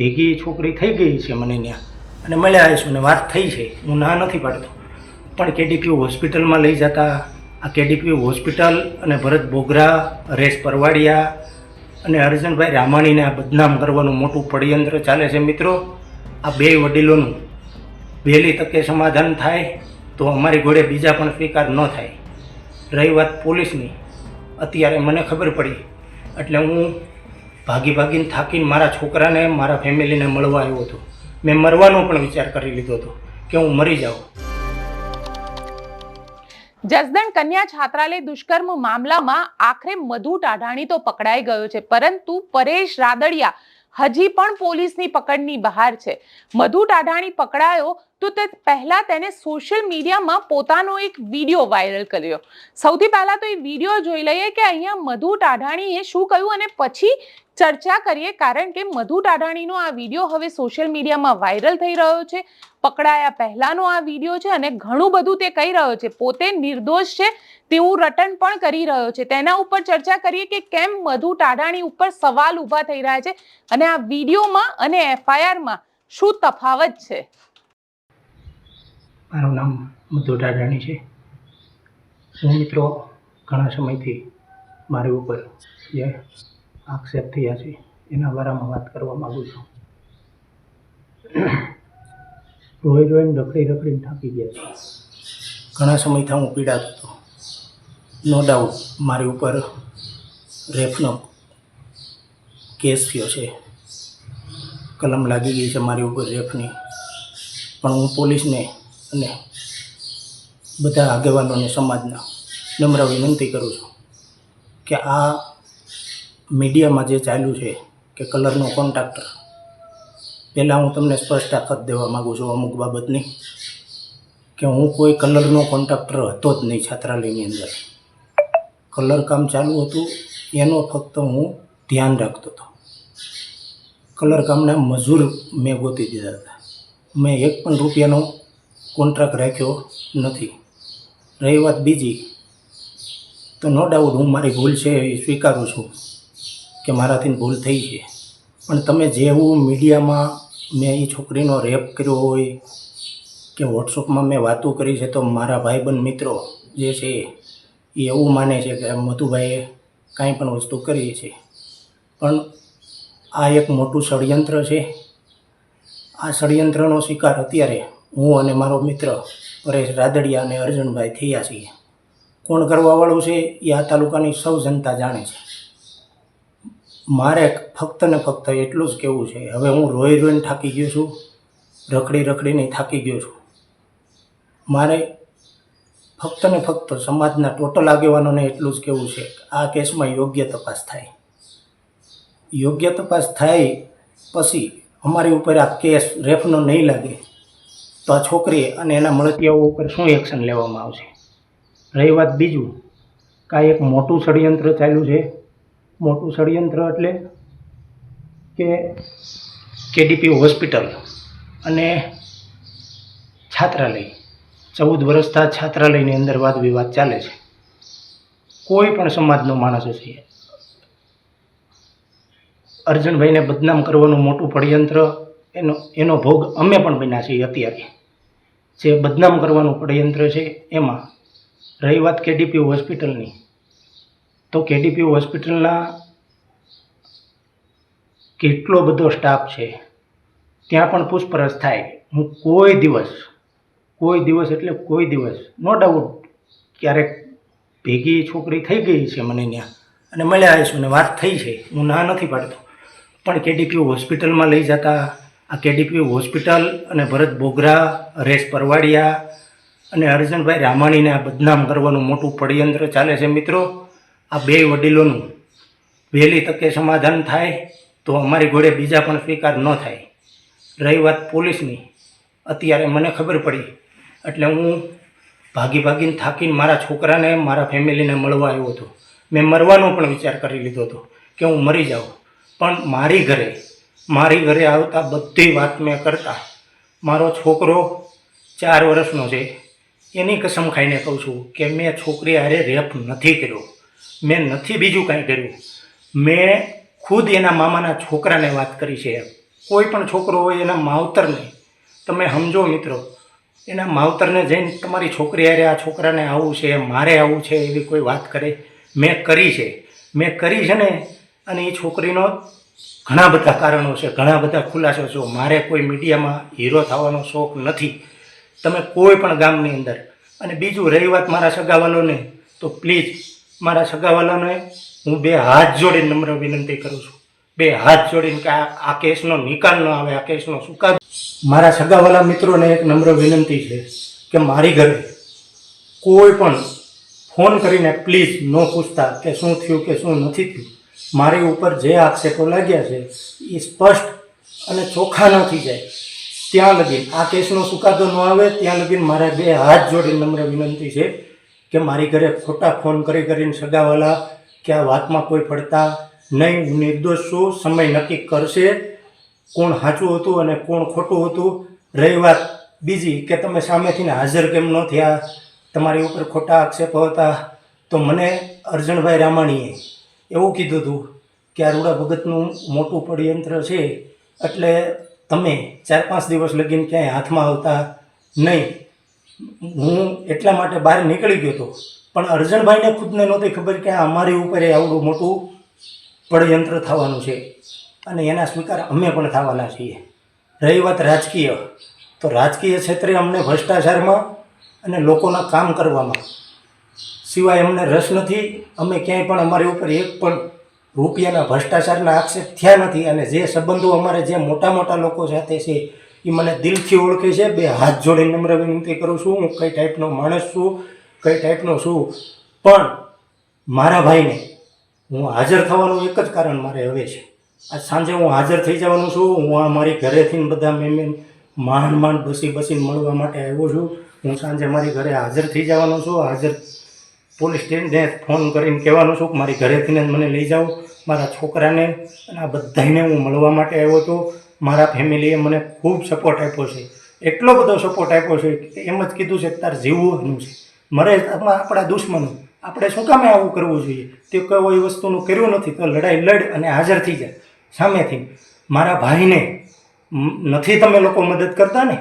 ભેગી છોકરી થઈ ગઈ છે મને ત્યાં. અને મળ્યા આવીશું ને વાત થઈ છે. હું ના નથી પાડતો. પણ કેડીપી હોસ્પિટલમાં લઈ જતા, આ કેડીપી હોસ્પિટલ અને ભરત બોગરા, હરેશ પરવાડિયા અને અર્જનભાઈ રામાણીને આ બદનામ કરવાનું મોટું પડયંત્ર ચાલે છે મિત્રો. આ બે વડીલોનું વહેલી તકે સમાધાન થાય તો અમારી ઘોડે બીજા પણ સ્વીકાર ન થાય. રહી વાત પોલીસની. અત્યારે મને ખબર પડી. એટલે હું ભાગી ભાગીને થાકીને મારા છોકરાને, મારા ફેમિલીને મળવા આવ્યો હતો. મેં મરવાનો પણ વિચાર કરી લીધો હતો કે હું મરી જાઉં. જસદણ કન્યા છાત્રાલય દુષ્કર્મ મામલામાં આખરે મધુ ટાઢાણી તો પકડાઈ ગયો છે, પરંતુ પરેશ રાદડિયા હજી પણ પોલીસની પકડની બહાર છે. મધુ ટાઢાણી પકડાયો તો તે પહેલા તેને સોશિયલ મીડિયામાં પોતાનો એક વીડિયો વાયરલ કર્યો. સૌથી પહેલા તો એ વીડિયો જોઈ લઈએ કે અહીંયા મધુ ટાઢાણીએ શું કહ્યું અને પછી ચર્ચા કરીએ, કારણ કે મધુ ટાઢાણીનો આ વીડિયો હવે સોશિયલ મીડિયામાં વાયરલ થઈ રહ્યો છે. પકડાયા પહેલાંનો આ વીડિયો છે અને ઘણું બધું તે કહી રહ્યો છે. પોતે નિર્દોષ છે, તેવું રટન પણ કરી રહ્યો છે. તેના ઉપર ચર્ચા કરીએ કે કેમ મધુ ટાઢાણી ઉપર સવાલ ઊભા થઈ રહ્યા છે અને આ વિડીયોમાં અને એફઆઈઆરમાં શું તફાવત છે? મારું નામ મધુ ડાડાણી છે. હું મિત્રો ઘણા સમયથી મારી ઉપર આક્ષેપ થયા છે. એના બારામાં વાત કરવા માગું છું. રોઈ રોઈને રખડી રખડીને થાકી ગયા છે. ઘણા સમયથી હું પીડાતો હતો. નો ડાઉટ મારી ઉપર રેફનો કેસ થયો છે. કલમ લાગી ગઈ છે મારી ઉપર રેફની પણ હું પોલીસને અને બધા આગેવાનોને સમાજના નમ્ર વિનંતી કરું છું કે આ મીડિયામાં જે ચાલ્યું છે કે કલરનો કોન્ટ્રાક્ટર પહેલાં હું તમને સ્પષ્ટ આફત દેવા માગું છું અમુક બાબતની, કે હું કોઈ કલરનો કોન્ટ્રાક્ટર હતો જ નહીં છાત્રાલયની અંદર. કલર કામ ચાલુ હતું, એનો ફક્ત હું ધ્યાન રાખતો હતો. કલર કામના મજૂર મેં ગોતી દીધા હતા. મેં એક પણ રૂપિયાનો કોન્ટ્રાક્ટ રાખ્યો નથી. રહી વાત બીજી. તો નો ડાઉટ હું મારી ભૂલ છે એ સ્વીકારું છું. કે મારાથી ભૂલ થઈ છે. પણ તમે જેવું મીડિયામાં મેં એ છોકરીનો રેપ કર્યો હોય કે વોટ્સઅપમાં મેં વાતો કરી છે, તો મારા ભાઈબંધ મિત્રો જે છે એ એવું માને છે કે મધુભાઈએ કાંઈ પણ વસ્તુ કરી છે. પણ આ એક મોટું ષડયંત્ર છે. આ ષડયંત્રનો શિકાર અત્યારે હું અને મારો મિત્ર પરેશ રાદડિયા અને અર્જુનભાઈ થયા છીએ. કોણ કરવાવાળું છે એ આ તાલુકાની સૌ જનતા જાણે છે. મારે ફક્ત ને ફક્ત એટલું જ કહેવું છે. હવે હું રોઈ રોઈને થાકી ગયો છું, રખડી રખડીને થાકી ગયો છું. મારે ફક્ત ને ફક્ત સમાજના ટોટલ આગેવાનોને એટલું જ કહેવું છે આ કેસમાં યોગ્ય તપાસ થાય. યોગ્ય તપાસ થાય પછી અમારી ઉપર આ કેસ રેફનો નહીં લાગે તો આ છોકરી અને એના મળતિયાઓ ઉપર શું એક્શન લેવામાં આવશે? રહી વાત બીજું, કાંઈ એક મોટું ષડયંત્ર ચાલ્યું છે? મોટું ષડયંત્ર એટલે કે કેડીપી હોસ્પિટલ અને છાત્રાલય. ચૌદ વર્ષથી છાત્રાલયની અંદર વાદ વિવાદ ચાલે છે. કોઈ પણ સમાજનો માણસ હશે. અર્જુનભાઈને બદનામ કરવાનું મોટું ષડયંત્ર એનો એનો ભોગ અમે પણ બન્યા છીએ અત્યારે. જે બદનામ કરવાનું ષડયંત્ર છે એમાં રહી વાત કેડીપી હોસ્પિટલની. તો કેડીપી હોસ્પિટલના કેટલો બધો સ્ટાફ છે, ત્યાં પણ પૂછપરછ થાય. હું કોઈ દિવસ કોઈ દિવસ એટલે કોઈ દિવસ નો ડાઉટ ક્યારેક ભેગી છોકરી થઈ ગઈ છે મને ત્યાં. અને મળ્યા આવીશું ને વાત થઈ છે, હું ના નથી પાડતો. પણ કેડીપી હોસ્પિટલમાં લઈ જતા, આ કેડીપી હોસ્પિટલ અને ભરત બોગરા, હરેશ પરવાડિયા અને અર્જનભાઈ રામાણીને આ બદનામ કરવાનું મોટું પડયંત્ર ચાલે છે મિત્રો. આ બે વડીલોનું વહેલી તકે સમાધાન થાય તો અમારી ઘોડે બીજા પણ સ્વીકાર ન થાય. રહી વાત પોલીસની. અત્યારે મને ખબર પડી. એટલે હું ભાગી ભાગીને થાકીને મારા છોકરાને, મારા ફેમિલીને મળવા આવ્યો હતો. મેં મરવાનો પણ વિચાર કરી લીધો હતો કે હું મરી જાઉં. પણ મારી ઘરે મારી ઘરે આવતા બધી વાત મેં કરતા. મારો છોકરો ચાર વર્ષનો છે. એની કસમ ખાઈને કહું છું કે મેં છોકરી હારે રેપ નથી કર્યો. મેં નથી બીજું કાંઈ કર્યું. મેં ખુદ એના મામાના છોકરાને વાત કરી છે. કોઈ પણ છોકરો હોય એના માવતરને. તમે સમજો મિત્રો, એના માવતરને જઈને તમારી છોકરી અરે આ છોકરાને આવું છે, મારે આવું છે એવી કોઈ વાત કરે. મેં કરી છે. મેં કરી છે ને, અને એ છોકરીનો ઘણા બધા કારણો છે, ઘણા બધા ખુલાસો છે. મારે કોઈ મીડિયામાં હીરો થવાનો શોખ નથી. તમે કોઈ પણ ગામની અંદર. અને બીજું, રહી વાત મારા સગાવાલોને, તો પ્લીઝ મારા સગાવાલાને હું બે હાથ જોડીને નમ્ર વિનંતી કરું છું. બે હાથ જોડીને કે આ કેસનો નિકાલ ન આવે, આ કેસનો સુકાદ. મારા સગાવાલા મિત્રોને એક નમ્ર વિનંતી છે કે મારી ઘરે કોઈ પણ ફોન કરીને પ્લીઝ ન પૂછતા કે શું થયું કે શું નથી થયું. મારી ઉપર જે આક્ષેપો લાગ્યા છે એ સ્પષ્ટ અને ચોખ્ખા ન થઈ જાય. ત્યાં લગી આ કેસનો સુકાદો ન આવે, ત્યાં લગીન મારે બે હાથ જોડીને નમ્ર વિનંતી છે કે મારી ઘરે ખોટા ફોન કરી કરીને સગાવાલા, કે આ વાતમાં કોઈ પડતા નહીં, હું નિર્દોષ છું, સમય નક્કી કરશે. કોણ સાચું હતું અને કોણ ખોટું હતું? રહી વાત બીજી, કે તમે સામેથીને હાજર કેમ ન થયા? તમારી ઉપર ખોટા આક્ષેપો હતા. તો મને અર્જણભાઈ રામાણીએ એવું કીધું હતું કે આ રૂડા ભગતનું મોટું પડયંત્ર છે. એટલે તમે ચાર પાંચ દિવસ લગીને ક્યાંય હાથમાં આવતા નહીં. હું એટલા માટે બહાર નીકળી ગયો હતો. પણ અર્જણભાઈને ખુદને નહોતી ખબર કે અમારી ઉપર આવડું મોટું પડયંત્ર થવાનું છે અને એના સ્વીકાર અમે પણ થવાના છીએ. રહી વાત રાજકીય. તો રાજકીય ક્ષેત્રે અમને ભ્રષ્ટાચારમાં અને લોકોના કામ કરવામાં સિવાય અમને રસ નથી. અમે ક્યાંય પણ અમારી ઉપર એક પણ રૂપિયાના ભ્રષ્ટાચારના આક્ષેપ થયા નથી અને જે સંબંધો અમારે જે મોટા મોટા લોકો સાથે છે એ મને દિલથી ઓળખે છે. બે હાથ જોડીને નમ્ર વિનંતી કરું છું. હું કઈ ટાઈપનો માણસ છું, કઈ ટાઈપનો છું. પણ મારા ભાઈને હું હાજર થવાનું એક જ કારણ મારે હવે છે. આજ સાંજે હું હાજર થઈ જવાનું છું. હું આ મારી ઘરેથી બધા મેં મેં માંડ માંડ બસી બસીને મળવા માટે આવ્યો છું. હું સાંજે મારી ઘરે હાજર થઈ જવાનો છું. હાજર પોલીસ સ્ટેશને ફોન કરીને કહેવાનું છું કે મારી ઘરેથી જ મને લઈ જાઓ. મારા છોકરાને અને આ બધાને હું મળવા માટે આવ્યો હતો મારા ફેમિલીએ મને ખૂબ સપોર્ટ આપ્યો છે. એટલો બધો સપોર્ટ આપ્યો છે કે એમ જ કીધું છે કે તાર જીવવાનું છે. મરે આપણા દુશ્મનો, આપણે શું કામે આવું કરવું જોઈએ? તે કોઈ વસ્તુનું કર્યું નથી તો લડાઈ લડ અને હાજર થઈ જાય સામેથી, મારા ભાઈને નથી તમે લોકો મદદ કરતા ને?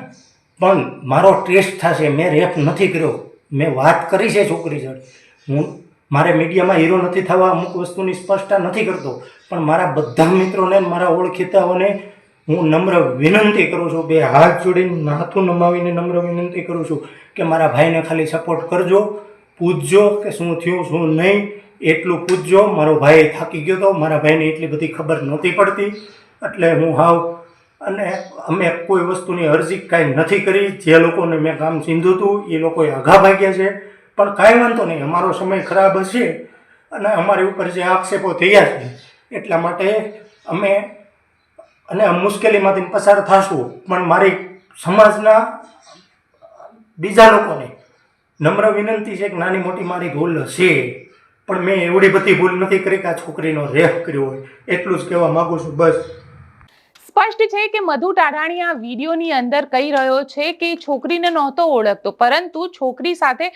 પણ મારો ટેસ્ટ થશે, મેં રેપ નથી કર્યો. મેં વાત કરી છે છોકરી જોડે હું, મારે મીડિયામાં હીરો નથી થવા અમુક વસ્તુની સ્પષ્ટતા નથી કરતો. પણ મારા બધા મિત્રોને મારા ઓળખીતાઓને હું નમ્ર વિનંતી કરું છું, બે હાથ જોડીને નાથું નમાવીને નમ્ર વિનંતી કરું છું કે મારા ભાઈને ખાલી સપોર્ટ કરજો, પૂછજો કે શું થયું, શું નહીં, એટલું પૂછજો, મારો ભાઈ થાકી ગયો હતો મારા ભાઈને એટલી બધી ખબર નહોતી પડતી. એટલે હું હાવ, અને અમે કોઈ વસ્તુની અરજી કાંઈ નથી કરી, જે લોકોને મેં કામ સીંધું હતું, એ લોકોએ આઘા ભાગ્યા છે. પણ કાંઈ વાંધો નહીં, અમારો સમય ખરાબ હશે અને અમારી ઉપર જે આક્ષેપો થયા છે, એટલા માટે અમે અને મુશ્કેલીમાંથી પસાર થશું, પણ મારી સમાજના બીજા લોકોને નમ્ર વિનંતી છે કે નાની મોટી મારી ભૂલ હશે, પણ મેં એવડી બધી ભૂલ નથી કરી કે આ છોકરીનો રેહ કર્યો હોય. એટલું જ કહેવા માગું છું, બસ. સ્પષ્ટ છે કે મધુ ટાઢાણી આ વિડીયોની અંદર કહી રહ્યો છે કે છોકરીને નહોતો ઓળખતો, પરંતુ છોકરી સાથે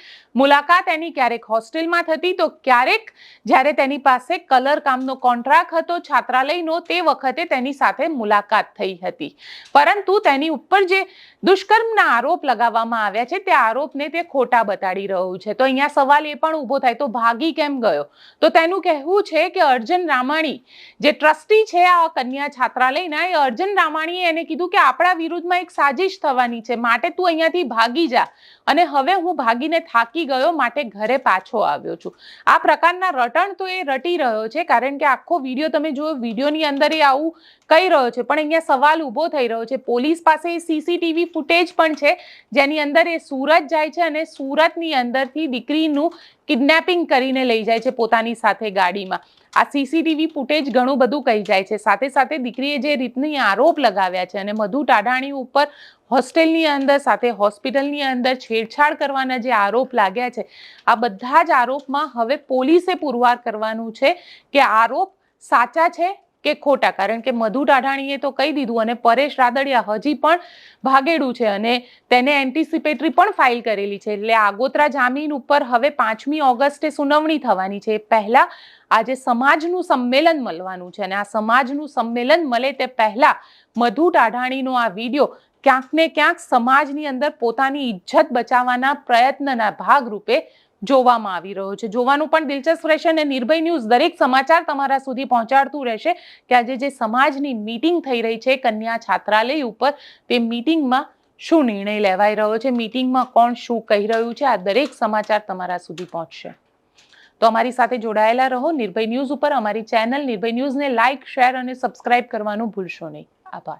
મુલાકાત એની ક્યારેક હોસ્ટેલમાં થતી તો ક્યારેક જ્યારે તેની પાસે કલર કામનો કોન્ટ્રાક્ટ હતો, છાત્રાલયનો, તે વખતે તેની સાથે મુલાકાત થઈ હતી. પરંતુ તેની ઉપર જે દુષ્કર્મના આરોપ લગાવવામાં આવ્યા છે, તે આરોપને તે ખોટા બતાડી રહ્યું છે. તો અહીંયા સવાલ એ પણ ઊભો થાય, તો ભાગી કેમ ગયો? તો તેનું કહેવું છે કે અર્જન રામાણી, જે ટ્રસ્ટી છે આ કન્યા છાત્રાલયના અર્જન રામાણીએ એને કીધું કે આપણા વિરુદ્ધમાં એક સાજિશ થવાની છે, માટે તું અહીંયાથી ભાગી જા. અને હવે હું ભાગીને થાકી ગયો, માટે ઘરે પાછો આવ્યો છું. આ પ્રકારના રટણ તો એ રટી રહ્યો છે, કારણ કે આખો વીડિયો તમે જોયો વિડીયોની અંદર એ આવું કહી રહ્યો છે. પણ અહીંયા સવાલ ઊભો થઈ રહ્યો છે. પોલીસ પાસે સીસીટીવી ફૂટેજ પણ છે, જેની અંદર એ સુરત જાય છે અને સુરતની અંદરથી દીકરીનું કિડનેપિંગ કરીને લઈ જાય છે પોતાની સાથે ગાડીમાં. આ સીસીટીવી ફૂટેજ ઘણું બધું કહી જાય છે. સાથે સાથે દીકરીએ જે રીતની આરોપ લગાવ્યા છે અને મધુ ટાઢાણી ઉપર હોસ્ટેલની અંદર, સાથે હોસ્પિટલની અંદર છેડછાડ કરવાના જે આરોપ લાગ્યા છે, આ બધા જ આરોપમાં હવે પોલીસે પુરવાર કરવાનું છે કે આરોપ સાચા છે કે ખોટા. કારણ કે મધુ ટાઢાણીએ તો કહી દીધું અને પરેશ રાદડિયા હજી પણ ભાગેડું છે અને તેને એન્ટિસિપેટરી પણ ફાઇલ કરેલી છે. એટલે આગોતરા જામીન ઉપર હવે પાંચમી ઓગસ્ટે સુનાવણી થવાની છે. પહેલાં આજે સમાજનું સંમેલન મળવાનું છે અને આ સમાજનું સંમેલન મળે તે પહેલા મધુ ટાઢાણીનો આ વીડિયો ક્યાંક ને ક્યાંક સમાજની અંદર પોતાની ઇજ્જત બચાવવાના પ્રયત્નના ભાગરૂપે જોવામાં આવી રહ્યો છે. જોવાનું પણ દિલચસ્પ રહેશે અને નિર્ભય ન્યૂઝ દરેક સમાચાર તમારા સુધી પહોંચાડતું રહેશે કે આજે જે સમાજની મીટિંગ થઈ રહી છે, કન્યા છાત્રાલય ઉપર, તે મીટિંગમાં શું નિર્ણય લેવાઈ રહ્યો છે, મીટિંગમાં કોણ શું કહી રહ્યું છે, આ દરેક સમાચાર તમારા સુધી પહોંચશે. તો અમારી સાથે જોડાયેલા રહો. નિર્ભય ન્યૂઝ ઉપર અમારી ચેનલ નિર્ભય ન્યૂઝને લાઇક શેર અને સબસ્ક્રાઇબ કરવાનું ભૂલશો નહીં. આભાર.